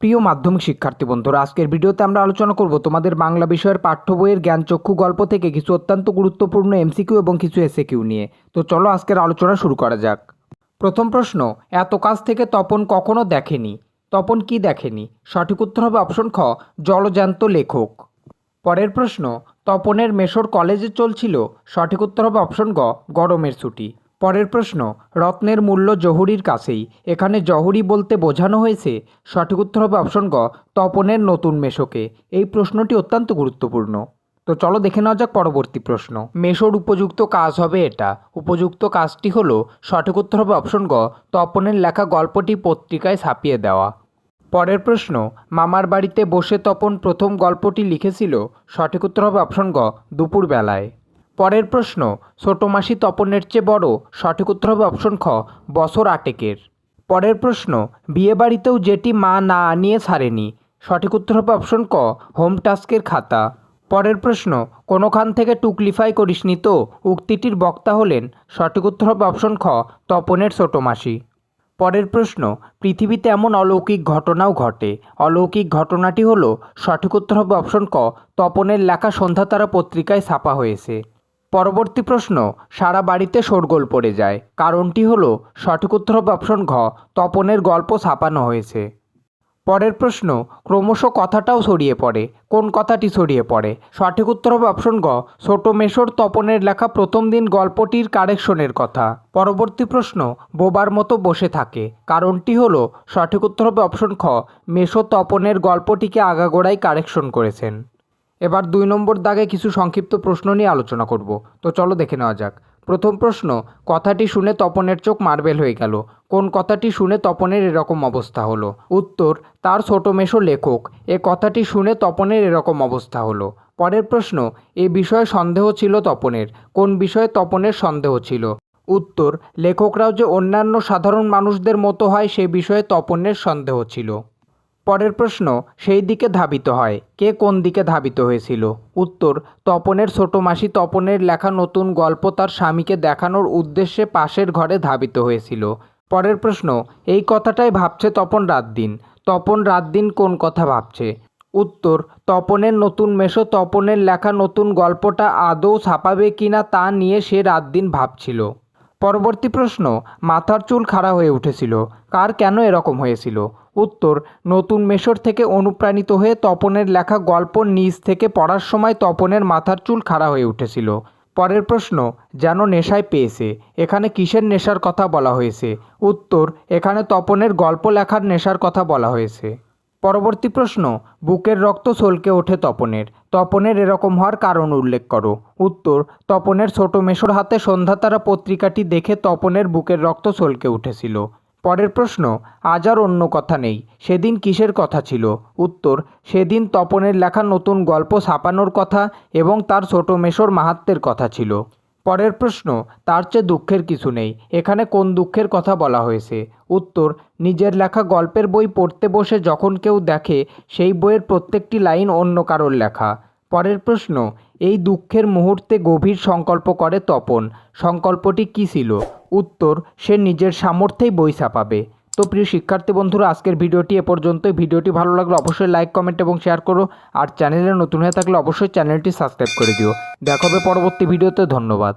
প্রিয় মাধ্যমিক শিক্ষার্থী বন্ধুরা, আজকের ভিডিওতে আমরা আলোচনা করব তোমাদের বাংলা বিষয়ের পাঠ্য বইয়ের জ্ঞানচক্ষু গল্প থেকে কিছু অত্যন্ত গুরুত্বপূর্ণ এমসিকিউ এবং কিছু এসএকিউ নিয়ে। তো চলো আজকের আলোচনা শুরু করা যাক। প্রথম প্রশ্ন, এত কাছ থেকে তপন কখনো দেখেনি? তপন কি দেখেনি? সঠিক উত্তর হবে অপশন খ, জলজ্যান্ত লেখক। পরের প্রশ্ন, তপনের মেশর কলেজে চলছিল? সঠিক উত্তর হবে অপশন গ, গরমের ছুটি। পরের প্রশ্ন, রত্নের মূল্য জহুরির কাছেই। এখানে জহুরি বলতে বোঝানো হয়েছে, সঠিক উত্তর হবে অপশন গ, তপনের নতুন মেশোকে। এই প্রশ্নটি অত্যন্ত গুরুত্বপূর্ণ। তো চলো দেখে নেওয়া যাক পরবর্তী প্রশ্ন। মেশোর উপযুক্ত কাজ হবে এটা। উপযুক্ত কাজটি হলো, সঠিক উত্তর হবে অপশন গ, তপনের লেখা গল্পটি পত্রিকায় ছাপিয়ে দেওয়া। পরের প্রশ্ন, মামার বাড়িতে বসে তপন প্রথম গল্পটি লিখেছিল, সঠিক উত্তর হবে অপশন গ, দুপুরবেলায়। পরের প্রশ্ন, ছোট মাসি তপনের চেয়ে বড়, সঠিক উত্তর হবে অপশন খ, বছর আটেকের। পরের প্রশ্ন, বিয়ে বাড়িতেও যেটি মা না আনিয়ে ছাড়েনি, সঠিক উত্তর হবে অপশন ক, হোম টাস্কের খাতা। পরের প্রশ্ন, কোনোখান থেকে টুকলিফাই করিসনি তো, উক্তিটির বক্তা হলেন, সঠিক উত্তর হবে অপশন খ, তপনের ছোট মাসি। পরের প্রশ্ন, পৃথিবীতে এমন অলৌকিক ঘটনাও ঘটে, অলৌকিক ঘটনাটি হলো, সঠিক উত্তর হবে অপশন ক, তপনের লেখা সন্ধ্যাতারা পত্রিকায় ছাপা হয়েছে। পরবর্তী প্রশ্ন, সারা বাড়িতে শোরগোল পড়ে যায়। কারণটি হলো, সঠিক উত্তর অপশন ঘ, তপনের গল্প ছাপানো হয়েছে। পরের প্রশ্ন, ক্রমশ কথাটাও ছড়িয়ে পড়ে। কোন কথাটি ছড়িয়ে পড়ে? সঠিক উত্তর হবে অপশন গ ছোট মেশর তপনের লেখা প্রথম দিন গল্পটির কারেকশনের কথা। পরবর্তী প্রশ্ন, বোবার মতো বসে থাকে। কারণটি হলো, সঠিক উত্তর হবে অপশন খ, মেশো তপনের গল্পটিকে আগাগোড়াই কারেকশন করেছেন। এবার দুই নম্বর দাগে কিছু সংক্ষিপ্ত প্রশ্ন নিয়ে আলোচনা করব। তো চলো দেখে নেওয়া যাক। প্রথম প্রশ্ন, কথাটি শুনে তপনের চোখ মার্বেল হয়ে গেল। কোন কথাটি শুনে তপনের এরকম অবস্থা হলো? উত্তর, তার ছোট মেশো লেখক, এ কথাটি শুনে তপনের এরকম অবস্থা হলো। পরের প্রশ্ন, এ বিষয়ে সন্দেহ ছিল তপনের, কোন বিষয়ে তপনের সন্দেহ ছিল? উত্তর, লেখকরাও যে অন্যান্য সাধারণ মানুষদের মতো হয় সে বিষয়ে তপনের সন্দেহ ছিল। পরের প্রশ্ন, সেই দিকে ধাবিত হয়। কে কোন দিকে ধাবিত হয়েছিল? উত্তর, তপনের ছোট মাসি তপনের লেখা নতুন গল্প তার স্বামীকে দেখানোর উদ্দেশ্যে পাশের ঘরে ধাবিত হয়েছিল। পরের প্রশ্ন, এই কথাটাই ভাবছে তপন রাত দিন তপন রাত দিন কোন কথা ভাবছে? উত্তর, তপনের নতুন মেশো তপনের লেখা নতুন গল্পটা আদৌ ছাপাবে কিনা তা নিয়ে সে রাত দিন ভাবছিল। পরবর্তী প্রশ্ন, মাথার চুল খাড়া হয়ে উঠেছিল। কার কেন এরকম হয়েছিল? উত্তর, নতুন মেশর থেকে অনুপ্রাণিত হয়ে তপনের লেখা গল্প নিজ থেকে পড়ার সময় তপনের মাথার চুল খাড়া হয়ে উঠেছিল। পরের প্রশ্ন, যেন নেশায় পেয়েছে, এখানে কিসের নেশার কথা বলা হয়েছে? উত্তর, এখানে তপনের গল্প লেখার নেশার কথা বলা হয়েছে। পরবর্তী প্রশ্ন, বুকের রক্ত ছলকে ওঠে তপনের তপনের এরকম হওয়ার কারণ উল্লেখ করো। উত্তর, তপনের ছোট মেশোর হাতে সন্ধ্যাতারা পত্রিকাটি দেখে তপনের বুকের রক্ত ছলকে উঠেছিল। পরের প্রশ্ন, আজ আর অন্য কথা নেই। সেদিন কিসের কথা ছিল? উত্তর, সেদিন তপনের লেখা নতুন গল্প ছাপানোর কথা এবং তার ছোট মেশোর মাহাত্মের কথা ছিল। পরের প্রশ্ন, তার চেয়ে দুঃখের কিছু নেই। এখানে কোন দুঃখের কথা বলা হয়েছে? উত্তর, নিজের লেখা গল্পের বই পড়তে বসে যখন কেউ দেখে, সেই বইয়ের প্রত্যেকটি লাইন অন্য কারোর লেখা। পরের প্রশ্ন এই দুঃখের মুহূর্তে গভীর সংকল্প করে তপন। সংকল্পটি কী ছিল? উত্তর, সে নিজের সামর্থ্যেই বই ছাপাবে। তো প্রিয় শিক্ষার্থী বন্ধুরা, আজকের ভিডিওটি এ পর্যন্ত ভিডিওটি ভালো লাগলে অবশ্যই লাইক কমেন্ট এবং শেয়ার করো। আর চ্যানেলে নতুন হয়ে থাকলে অবশ্যই চ্যানেলটি সাবস্ক্রাইব করে দিও। দেখা হবে পরবর্তী ভিডিওতে। ধন্যবাদ।